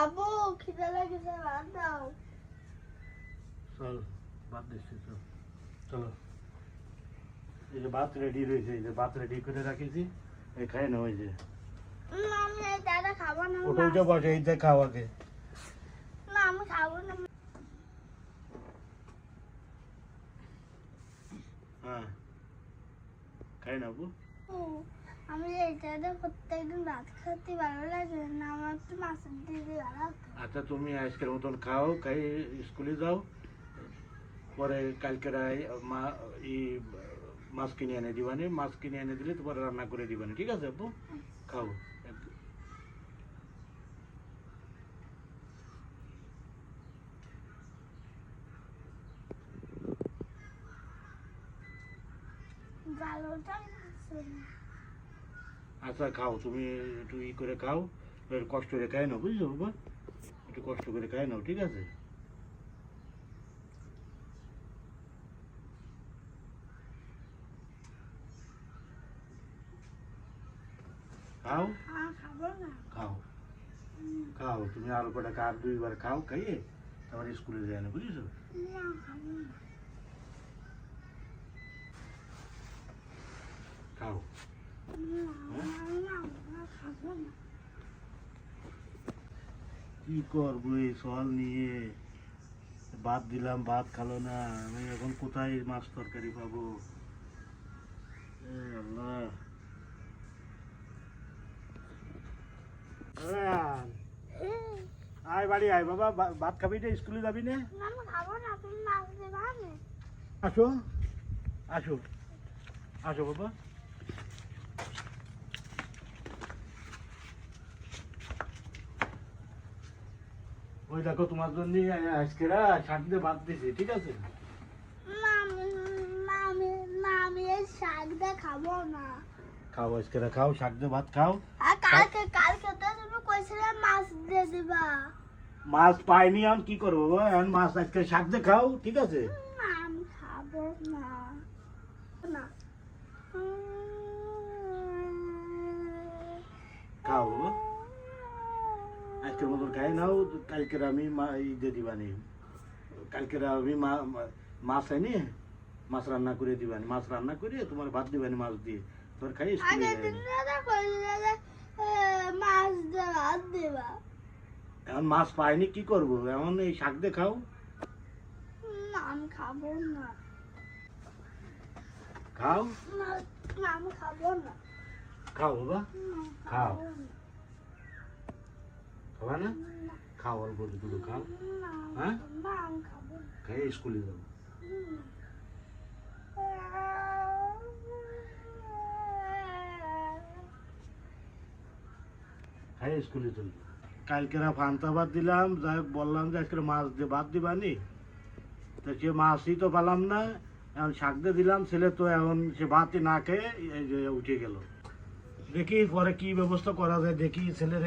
আবু খিদে লেগেছে ভাত দাও। চল ভাত দিচ্ছি চল। চলো। এই যে ভাত রেডি রয়েছে এই যে ভাত রেডি করে রাখিছি এই খাই না ওই যে। দাদা খাব না ওটা উঠে বসে। এই দেখ খাও না আমি খাব না। হ্যাঁ। খাই না ও, আমি এইটাতে প্রত্যেকদিন ভাত খেতে ভালো লাগে না আমার তো মাছের দিদি ভালো আচ্ছা তুমি আজকের মতন খাও খাই স্কুলে যাও। পরে কালকে মা ই মাছ কিনে এনে দিবানি। মাছ কিনে এনে দিলে তোমার রান্না করে দিবানি ঠিক আছে আপু? খাও। ভালোটা। আচ্ছা খাও তুমি একটু ই করে খাও। কষ্ট করে খাই নাও বুঝছ বাবা? একটু কষ্ট করে খাই নাও ঠিক আছে? খাও? না। খাও। খাও তুমি আরও কটা কার দুইবার খাও খাইয়ে তারপরে স্কুলে যায় না বুঝেছ? খাও। কি করব এই সল নিয়ে? ভাত দিলাম ভাত খালো না। আমি এখন কোথায় মাছ তরকারি পাবো? আল্লাহ। আয় বাড়ি আয়। বাবা ভাত খাবি না? স্কুলে যাবি না? আসো। আসো। আসো বাবা। ওই দেখো তোমার জন্য আজকে শাক দিয়ে ভাত দিছি ঠিক আছে? খাব না। খাও আজকে খাও শাক দিয়ে ভাত খাও। আর কালকে কালকে তো তুমি কইছিলে মাছ দিয়ে দিবা। মাছ পাইনি আমি কি করব এখন মাছ আজকে শাক দিয়ে খাও ঠিক আছে? আমি খাব না খাও বাবা আজকের মতন খাই নাও কালকের আমি মা ই দিয়ে দিবানি। কালকের আমি মা- মাছ আনি মাছ রান্না করে দিবানি। মাছ রান্না করে তোমার ভাত দিবানি মাছ দিয়ে। তোর খাই স্কুলে এখন মাছ পাইনি কি করব? এমন এই শাক দিয়ে খাও। না আমি খাব না। খাও। না না, আমি খাব না। খাও বাবা। খাও। খাব না। না না, খাও অল্প দুটো খাও হ্যাঁ? না, না। খাই স্কুলে যাব খাই স্কুলে চলবো কালকেরা ফান্তা ভাত দিলাম যাই বললাম যে আজকে মাছ দিয়ে ভাত দিবানি তো সে মাছই তো পেলাম না এখন শাক দিয়ে দিলাম ছেলে তো এখন সে ভাতই না খেয়ে উঠে গেল দেখি পরে কি ব্যবস্থা করা যায় দেখি ছেলেরে